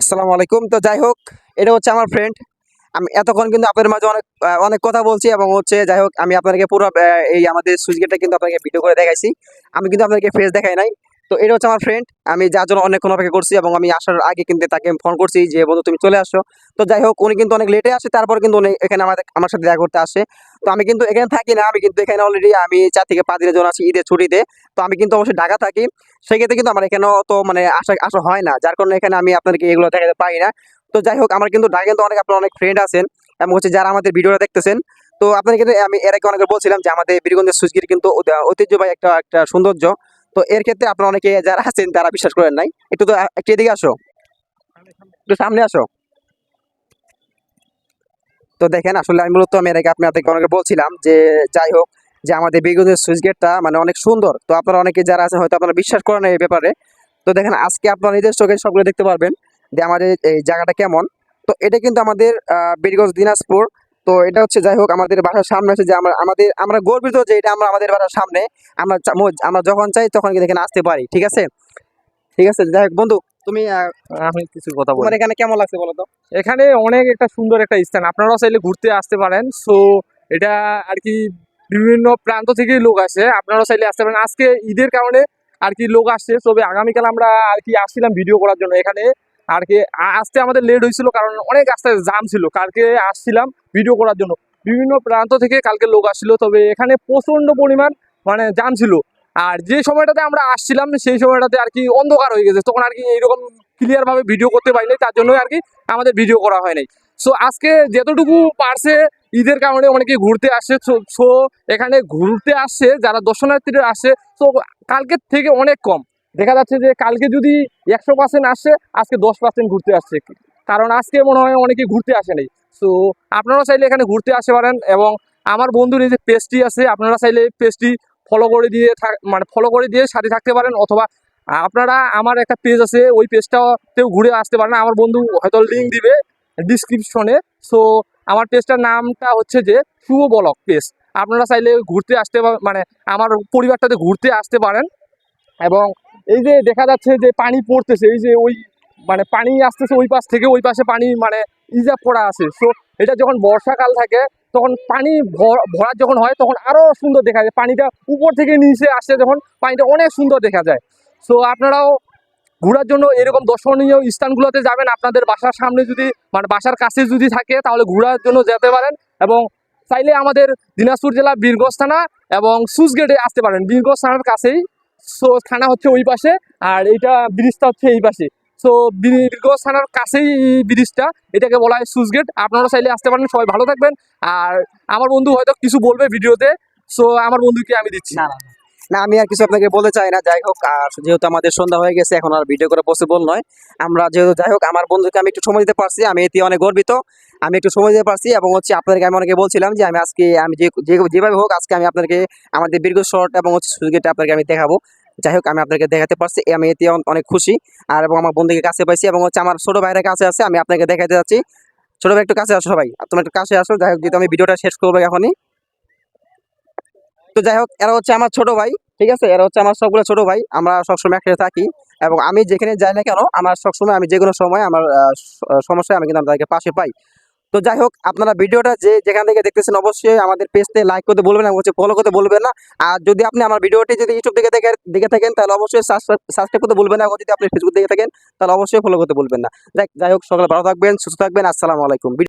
আসসালামু আলাইকুম। তো যাই হোক, এটা হচ্ছে আমার ফ্রেন্ড আমি এতক্ষণ কিন্তু আপনাদের মাঝে অনেক অনেক কথা বলছি এবং হচ্ছে যাই হোক, আমি আপনাদেরকে পুরো এই আমাদের সুইচ গেটটা কিন্তু আপনাকে ভিডিও করে দেখাইছি। আমি কিন্তু আপনাদেরকে ফেস দেখাই নাই। তো এটা হচ্ছে আমার ফ্রেন্ড আমি যার জন্য অনেকক্ষণ অপেক্ষা করছি এবং আমি আসার আগে কিন্তু তাকে ফোন করছি যে, বন্ধু, তুমি চলে আসো। তো যাই হোক, উনি কিন্তু অনেক লেটে আসে, তারপর কিন্তু উনি এখানে আমাদের, আমার সাথে দেখা করতে আসে। তো আমি কিন্তু এখানে থাকি না, আমি কিন্তু এখানে অলরেডি আমি চার থেকে পাঁচ দিনের জন্য আছি ঈদের ছুটিতে। তো আমি কিন্তু অবশ্যই ঢাকা থাকি। সেক্ষেত্রে কিন্তু আমার এখানে তো মানে আসা আসা হয় না, যার কারণে এখানে আমি আপনাদেরকে এগুলো দেখাতে পারি না। তো যাই হোক, আমার কিন্তু ঢাকা কিন্তু অনেক, আপনার অনেক ফ্রেন্ড আছেন এবং হচ্ছে যারা আমাদের ভিডিওটা দেখতেছেন। তো আপনাদের কিন্তু আমি এর আগে অনেকে বলছিলাম যে, আমাদের বীরগঞ্জের সুজগির কিন্তু ঐতিহ্যবাহী একটা একটা সৌন্দর্য। তো এর ক্ষেত্রে আপনারা অনেকে যারা আছেন তারা বিশ্বাস করেন নাই। একটু তো একটু এদিকে আসো। একটু সামনে আসো। তো দেখেন, আসলে আমি মূলত আমি এর আপনাদেরকে অনেকে বলছিলাম যে, যাই হোক, যে আমাদের বীরগঞ্জের সুইচ গেটটা মানে অনেক সুন্দর। তো আপনারা অনেকে যারা আছেন হয়তো আপনারা বিশ্বাস করেন এই ব্যাপারে। তো দেখেন, আজকে আপনারা নিজের চোখে সবগুলো দেখতে পারবেন যে আমাদের এই জায়গাটা কেমন। তো এটা কিন্তু আমাদের বীরগঞ্জ, দিনাজপুর তো এটা হচ্ছে যাই হোক আমাদের বাসার সামনে আছে যে আমরা আমাদের আমরা গর্বিত যে এটা আমরা আমাদের বাসার সামনে আমরা আমরা যখন চাই তখন এখানে আসতে পারি ঠিক আছে? ঠিক আছে যাই হোক বন্ধু তুমি আমি কিছু কথা বলি। এখানে কেমন লাগছে বলো তো? এখানে অনেক একটা সুন্দর একটা স্থান আপনারাও চাইলে ঘুরতে আসতে পারেন। সো এটা আর কি বিভিন্ন প্রান্ত থেকে লোক আসে আপনারাও চাইলে আসতে পারেন। আজকে ঈদের কারণে আর কি লোক আসছে তবে আগামীকাল আমরা আর কি আসছিলাম ভিডিও করার জন্য এখানে। আর কি আসতে আমাদের লেট হয়েছিল কারণ অনেক রাস্তায় জাম ছিল। কালকে আসছিলাম ভিডিও করার জন্য। বিভিন্ন প্রান্ত থেকে কালকে লোক আসছিল, তবে এখানে প্রচণ্ড পরিমাণ মানে জাম ছিল। আর যে সময়টাতে আমরা আসছিলাম, সেই সময়টাতে আর কি অন্ধকার হয়ে গেছে। তখন আর কি এইরকম ক্লিয়ার ভাবে ভিডিও করতে পারিনি, তার জন্য আর কি আমাদের ভিডিও করা হয় নাই। সো আজকে যতটুকু পারছে, ঈদের কারণে অনেকে ঘুরতে আসে। সো এখানে ঘুরতে আসছে যারা দর্শনার্থীরা আসে তো কালকের থেকে অনেক কম। দেখা যাচ্ছে যে কালকে যদি একশো পার্সেন্ট আসছে আজকে দশ পার্সেন্ট ঘুরতে আসছে। কারণ আজকে মনে হয় অনেকে ঘুরতে আসে নাই। সো আপনারা চাইলে এখানে ঘুরতে আসতে পারেন এবং আমার বন্ধুর এই যে পেজটি আছে, আপনারা চাইলে পেজটি ফলো করে দিয়ে মানে ফলো করে দিয়ে সাথে থাকতে পারেন অথবা আপনারা আমার একটা পেজ আছে, ওই পেজটাতেও ঘুরে আসতে পারেন আমার বন্ধু হয়তো লিঙ্ক দিবে ডিসক্রিপশনে সো আমার পেজটার নামটা হচ্ছে যে শুভ বলক পেজ আপনারা চাইলে ঘুরতে আসতে মানে আমার পরিবারটাতে ঘুরতে আসতে পারেন এবং এই যে দেখা যাচ্ছে যে পানি পড়তেছে, এই যে ওই মানে পানি আসতেছে ওই পাশ থেকে ওই পাশে পানি মানে ইজাব পড়া আছে। সো এটা যখন বর্ষাকাল থাকে, তখন পানি ভর- যখন হয়, তখন আরও সুন্দর দেখা যায়। পানিটা উপর থেকে নিচে আসে যখন, পানিটা অনেক সুন্দর দেখা যায়। সো আপনারাও ঘোরার জন্য এরকম দর্শনীয় স্থানগুলোতে যাবেন। আপনাদের বাসার সামনে যদি মানে বাসার কাছে যদি থাকে, তাহলে ঘোরার জন্য যেতে পারেন এবং চাইলে আমাদের দিনাজপুর জেলা বীরগঞ্জ থানা এবং সুসগেটে আসতে পারেন। বীরগঞ্জ থানার কাছেই সো থানা হচ্ছে ওই পাশে, আর এইটা ব্রিজটা হচ্ছে এই পাশে। সো দীর্ঘ থানার কাছেই ব্রিজটা, এটাকে বলা হয় সুইচ গেট। আপনারা চাইলে আসতে পারেন, সবাই ভালো থাকবেন। আর আমার বন্ধু হয়তো কিছু বলবে ভিডিওতে সো আমার বন্ধুকে আমি দিচ্ছি। না, আমি আর কিছু আপনাকে বলতে চাই না। যাই হোক, আর যেহেতু আমাদের সন্ধ্যা হয়ে গেছে, এখন আর ভিডিও করা পসিবল নয়। আমরা যেহেতু, যাই হোক, আমার বন্ধুকে আমি একটু সময় দিতে পারছি, আমি এতে অনেক গর্বিত। আমি একটু সময় দিতে পারছি এবং হচ্ছে আপনাদেরকে আমি অনেকে বলছিলাম যে আমি আজকে, আমি যে যেভাবে হোক, আজকে আমি আপনাদেরকে, আমাদের দীর্ঘ শর্ট এবং হচ্ছে সুযোগটা আপনাকে আমি দেখাবো। যাই হোক, আমি আপনাকে দেখাতে পারছি, আমি এতে অনেক খুশি। আর এবং আমার বন্ধুকে কাছে পাইছি এবং হচ্ছে আমার ছোট ভাইয়ের কাছে আছে, আমি আপনাকে দেখাতে যাচ্ছি। ছোট ভাই একটু কাছে আসো সবাই তোমার একটু কাছে আসো, যাই হোক, যেহেতু আমি ভিডিওটা শেষ করব এখনই। তো যাই হোক, এরা হচ্ছে আমার ছোট ভাই, ঠিক আছে? এরা হচ্ছে আমার সবগুলো ছোট ভাই, আমরা সবসময় একসাথে থাকি এবং আমি যেখানে যাই না কেন, আমার সবসময় আমি যে কোনো সময় আমার সমস্যায় আমি কিন্তু তাদেরকে পাশে পাই। তো যাই হোক, আপনারা ভিডিওটা যে যেখান থেকে দেখতেছেন অবশ্যই আমাদের পেজতে লাইক করতে বলবেন এবং হচ্ছে ফলো করতে বলবেন না। আর যদি আপনি আমার ভিডিওটি যদি ইউটিউব থেকে দেখে দেখে থাকেন, তাহলে অবশ্যই সাবস্ক্রাইব করতে বলবেন না যদি আপনি ফেসবুক দেখে থাকেন তাহলে অবশ্যই ফলো করতে বলবেন না। যাই যাই হোক, সকালে ভালো থাকবেন, সুস্থ থাকবেন, আসসালামু আলাইকুম।